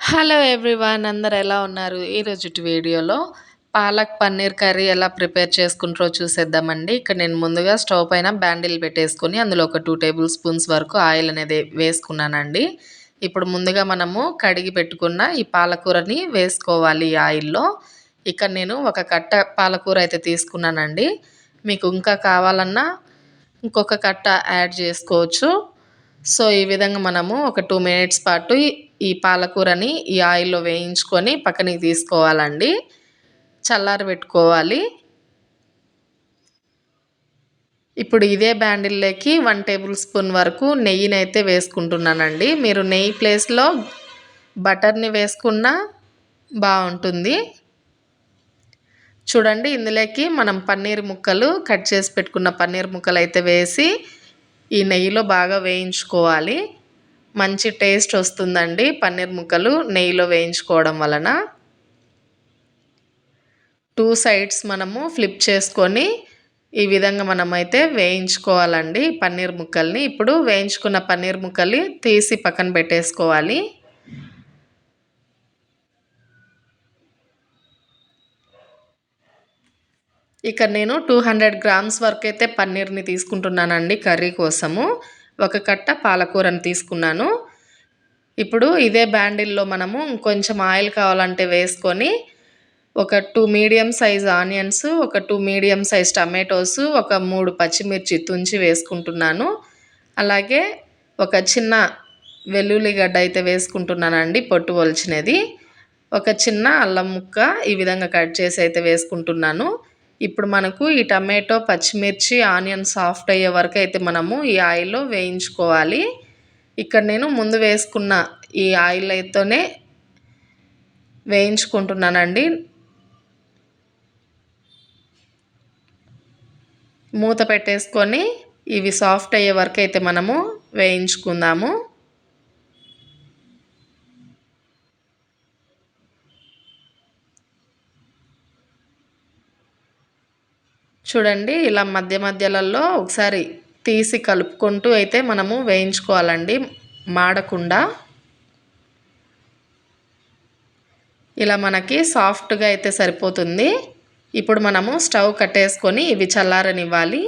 Hello everyone అందరు ఎలా ఉన్నారు? ఈరోజు వీడియోలో పాలక్ పన్నీర్ కర్రీ ఎలా ప్రిపేర్ చేసుకుంటారో చూసేద్దామండి. ఇక్కడ నేను ముందుగా స్టవ్ పైన బ్యాండిల్ పెట్టేసుకొని అందులో ఒక టూ టేబుల్ స్పూన్స్ వరకు ఆయిల్ అనేది వేసుకున్నానండి. ఇప్పుడు ముందుగా మనము కడిగి పెట్టుకున్న ఈ పాలకూరని వేసుకోవాలి ఈ ఆయిల్లో. ఇక్కడ నేను ఒక కట్ట పాలకూర అయితే తీసుకున్నానండి. మీకు ఇంకా కావాలన్నా ఇంకొక కట్ట యాడ్ చేసుకోవచ్చు. సో ఈ విధంగా మనము ఒక టూ మినిట్స్ పాటు ఈ పాలకూరని ఈ ఆయిల్లో వేయించుకొని పక్కనికి తీసుకోవాలండి. చల్లారి పెట్టుకోవాలి. ఇప్పుడు ఇదే బ్యాండిల్లోకి వన్ టేబుల్ స్పూన్ వరకు నెయ్యిని అయితే వేసుకుంటున్నానండి. మీరు నెయ్యి ప్లేస్లో బటర్ని వేసుకున్నా బాగుంటుంది. చూడండి ఇందులోకి మనం పన్నీర్ ముక్కలు కట్ చేసి పెట్టుకున్న పన్నీర్ ముక్కలు అయితే వేసి ఈ నెయ్యిలో బాగా వేయించుకోవాలి. మంచి టేస్ట్ వస్తుందండి. పన్నీర్ ముక్కలు నెయ్యిలో వేయించుకోవడం వలన. టూ సైడ్స్ మనము ఫ్లిప్ చేసుకొని ఈ విధంగా మనమైతే వేయించుకోవాలండి పన్నీర్ ముక్కల్ని. ఇప్పుడు వేయించుకున్న పన్నీర్ ముక్కల్ని తీసి పక్కన పెట్టేసుకోవాలి. ఇక్కడ నేను టూ హండ్రెడ్ గ్రామ్స్ వరకు అయితే పన్నీర్ని తీసుకుంటున్నానండి కర్రీ కోసము. ఒక కట్ట పాలకూరని తీసుకున్నాను. ఇప్పుడు ఇదే బ్యాండిల్లో మనము కొంచెం ఆయిల్ కావాలంటే వేసుకొని ఒక టూ మీడియం సైజ్ ఆనియన్స్ ఒక టూ మీడియం సైజ్ టమాటోస్ ఒక మూడు పచ్చిమిర్చి తుంచి వేసుకుంటున్నాను. అలాగే ఒక చిన్న వెల్లుల్లిగడ్డ అయితే వేసుకుంటున్నానండి పొట్టు ఒలిచినది. ఒక చిన్న అల్లం ముక్క ఈ విధంగా కట్ చేసి అయితే వేసుకుంటున్నాను. ఇప్పుడు మనకు ఈ టమాటో పచ్చిమిర్చి ఆనియన్ సాఫ్ట్ అయ్యే వరకు అయితే మనము ఈ ఆయిల్లో వేయించుకోవాలి. ఇక్కడ నేను ముందు వేసుకున్న ఈ ఆయిల్ అయితేనే వేయించుకుంటున్నానండి. మూత పెట్టేసుకొని ఇవి సాఫ్ట్ అయ్యే వరకు అయితే మనము వేయించుకుందాము. చూడండి ఇలా మధ్య మధ్యలలో ఒకసారి తీసి కలుపుకుంటూ అయితే మనము వేయించుకోవాలండి. మాడకుండా. ఇలా మనకి సాఫ్ట్గా అయితే సరిపోతుంది. ఇప్పుడు మనము స్టవ్ కట్టేసుకొని ఇవి చల్లారనివ్వాలి.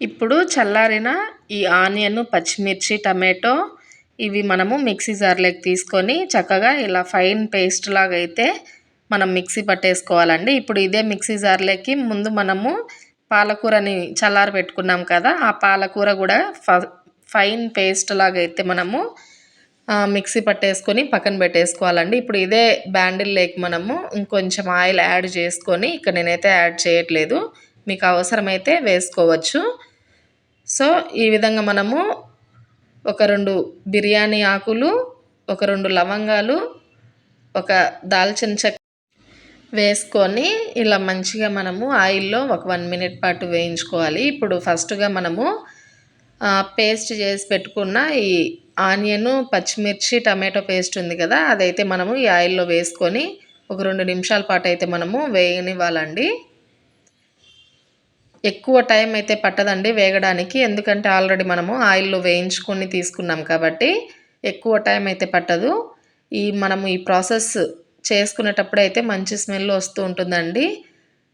ఇప్పుడు చల్లారిన ఈ ఆనియన్ పచ్చిమిర్చి టమాటో ఇవి మనము మిక్సీ జార్లోకి తీసుకొని చక్కగా ఇలా ఫైన్ పేస్ట్ లాగా అయితే మనం మిక్సీ పట్టేసుకోవాలండి. ఇప్పుడు ఇదే మిక్సీ జార్లోకి ముందు మనము పాలకూరని చల్లారి పెట్టుకున్నాం కదా ఆ పాలకూర కూడా ఫైన్ పేస్ట్ లాగా అయితే మనము మిక్సీ పట్టేసుకొని పక్కన పెట్టేసుకోవాలండి. ఇప్పుడు ఇదే బ్యాండిల్ లేక్ మనము ఇంకొంచెం ఆయిల్ యాడ్ చేసుకొని ఇక్కడ నేనైతే యాడ్ చేయట్లేదు. మీకు అవసరమైతే వేసుకోవచ్చు. సో ఈ విధంగా మనము ఒక రెండు బిర్యానీ ఆకులు ఒక రెండు లవంగాలు ఒక దాల్చిన చెక్క వేసుకొని ఇలా మంచిగా మనము ఆయిల్లో ఒక వన్ మినిట్ పాటు వేయించుకోవాలి. ఇప్పుడు ఫస్ట్గా మనము పేస్ట్ చేసి పెట్టుకున్న ఈ ఆనియన్ పచ్చిమిర్చి టమాటో పేస్ట్ ఉంది కదా అదైతే మనము ఈ ఆయిల్లో వేసుకొని ఒక రెండు నిమిషాల పాటు అయితే మనము వేయనివ్వాలండి. ఎక్కువ టైం అయితే పట్టదండి వేగడానికి. ఎందుకంటే ఆల్రెడీ మనము ఆయిల్లో వేయించుకొని తీసుకున్నాం కాబట్టి ఎక్కువ టైం అయితే పట్టదు. ఈ మనము ఈ ప్రాసెస్ చేసుకునేటప్పుడు అయితే మంచి స్మెల్ వస్తూ ఉంటుందండి.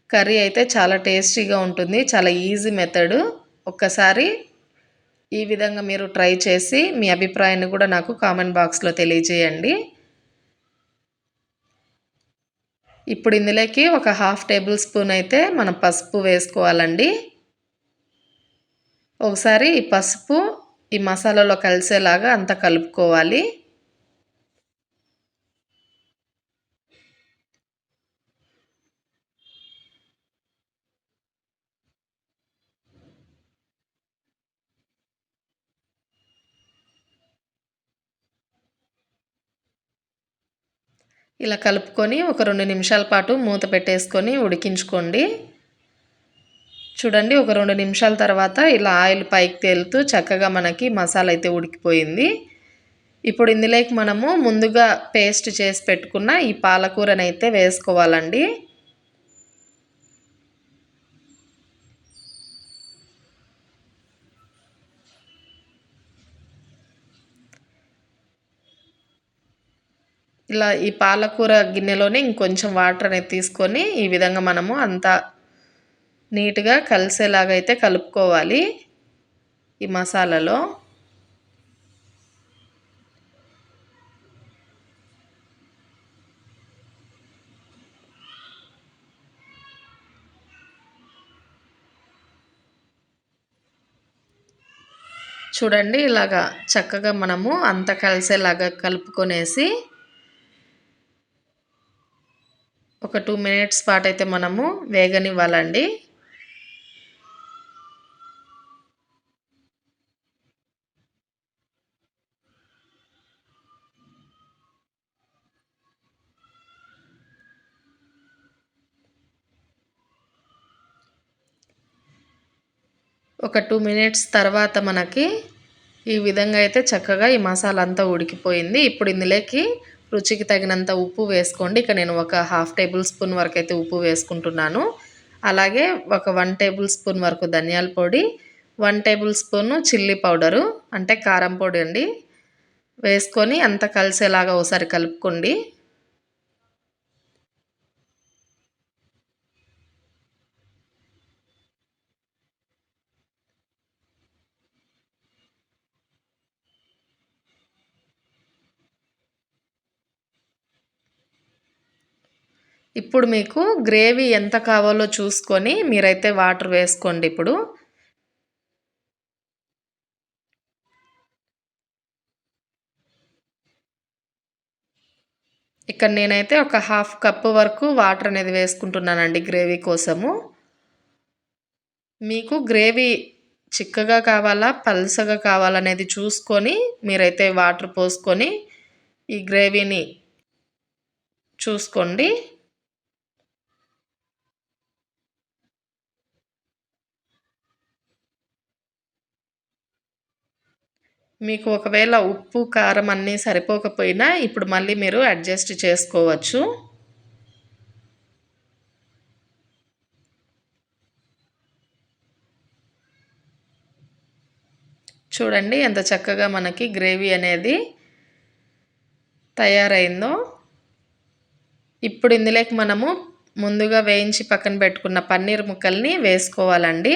కర్రీ అయితే చాలా టేస్టీగా ఉంటుంది. చాలా ఈజీ మెథడ్. ఒక్కసారి ఈ విధంగా మీరు ట్రై చేసి మీ అభిప్రాయాన్ని కూడా నాకు కామెంట్ బాక్స్లో తెలియజేయండి. ఇప్పుడు ఇందులోకి ఒక హాఫ్ టేబుల్ స్పూన్ అయితే మనం పసుపు వేసుకోవాలండి. ఒకసారి ఈ పసుపు ఈ మసాలాలో కలిసేలాగా అంతా కలుపుకోవాలి. ఇలా కలుపుకొని ఒక రెండు నిమిషాల పాటు మూత పెట్టేసుకొని ఉడికించుకోండి. చూడండి ఒక రెండు నిమిషాల తర్వాత ఇలా ఆయిల్ పైకి తేలుతూ చక్కగా మనకి మసాలా అయితే ఉడికిపోయింది. ఇప్పుడు ఇందులోకి మనము ముందుగా పేస్ట్ చేసి పెట్టుకున్న ఈ పాలకూరనైతే వేసుకోవాలండి. ఇలా ఈ పాలకూర గిన్నెలోనే ఇంకొంచెం వాటర్ అనేది తీసుకొని ఈ విధంగా మనము అంతా నీట్గా కలిసేలాగా అయితే కలుపుకోవాలి ఈ మసాలాలో. చూడండి ఇలాగా చక్కగా మనము అంత కలిసేలాగా కలుపుకొనేసి ఒక టూ మినిట్స్ పాటు అయితే మనము వేగనివ్వాలండి. ఒక టూ మినిట్స్ తర్వాత మనకి ఈ విధంగా అయితే చక్కగా ఈ మసాలా అంతా ఉడికిపోయింది. ఇప్పుడు ఇందులోకి రుచికి తగినంత ఉప్పు వేసుకోండి. ఇక నేను ఒక హాఫ్ టేబుల్ స్పూన్ వరకు అయితే ఉప్పు వేసుకుంటున్నాను. అలాగే ఒక వన్ టేబుల్ స్పూన్ వరకు ధనియాల పొడి one table spoon chilli powder అంటే కారం పొడి అండి వేసుకొని అంత కలిసేలాగా ఒకసారి కలుపుకోండి. ఇప్పుడు మీకు గ్రేవీ ఎంత కావాలో చూసుకొని మీరైతే వాటర్ వేసుకోండి ఇప్పుడు. ఇక్కడ నేనైతే ఒక హాఫ్ కప్ వరకు వాటర్ అనేది వేసుకుంటున్నానండి గ్రేవీ కోసము. మీకు గ్రేవీ చిక్కగా కావాలా పల్సగా కావాలనేది చూసుకొని మీరైతే వాటర్ పోసుకొని ఈ గ్రేవీని చూసుకోండి. మీకు ఒకవేళ ఉప్పు కారం అన్నీ సరిపోకపోయినా ఇప్పుడు మళ్ళీ మీరు అడ్జస్ట్ చేసుకోవచ్చు. చూడండి ఎంత చక్కగా మనకి గ్రేవీ అనేది తయారైందో. ఇప్పుడు ఇందులోకి మనము ముందుగా వేయించి పక్కన పెట్టుకున్న పన్నీర్ ముక్కల్ని వేసుకోవాలండి.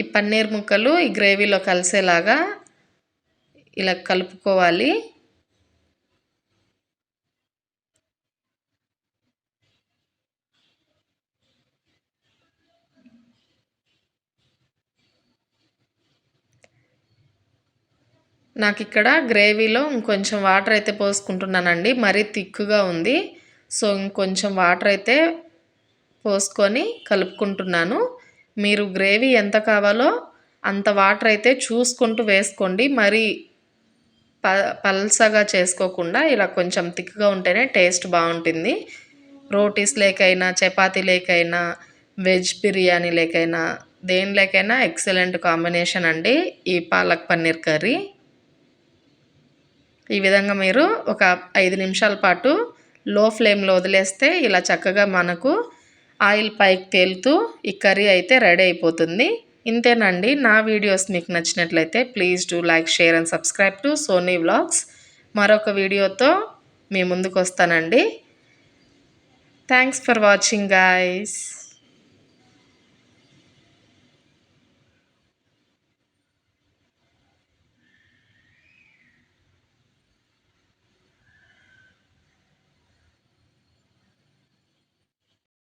ఈ పన్నీర్ ముక్కలు ఈ గ్రేవీలో కలిసేలాగా ఇలా కలుపుకోవాలి. నాకు ఇక్కడ గ్రేవీలో ఇంకొంచెం వాటర్ అయితే పోసుకుంటున్నానండి. మరీ థిక్గా ఉంది. సో ఇంకొంచెం వాటర్ అయితే పోసుకొని కలుపుకుంటున్నాను. మీరు గ్రేవీ ఎంత కావాలో అంత వాటర్ అయితే చూసుకుంటూ వేసుకోండి. మరి ప పల్సగా చేసుకోకుండా ఇలా కొంచెం థిక్గా ఉంటేనే టేస్ట్ బాగుంటుంది. రోటీస్ లేకైనా చపాతీ లేకైనా వెజ్ బిర్యానీ లేకైనా దేని లేకైనా ఎక్సలెంట్ కాంబినేషన్ అండి ఈ పాలక్ పన్నీర్ కర్రీ. ఈ విధంగా మీరు ఒక ఐదు నిమిషాల పాటు లో ఫ్లేమ్లో వదిలేస్తే ఇలా చక్కగా మనకు ఆయిల్ పైకి తేలుతూ ఈ కర్రీ అయితే రెడీ అయిపోతుంది. ఇంతేనండి నా వీడియోస్ మీకు నచ్చినట్లయితే please do like share and subscribe to Soni vlogs. మరొక వీడియోతో మీ ముందుకు వస్తానండి థ్యాంక్స్ ఫర్ వాచింగ్ గాయస్.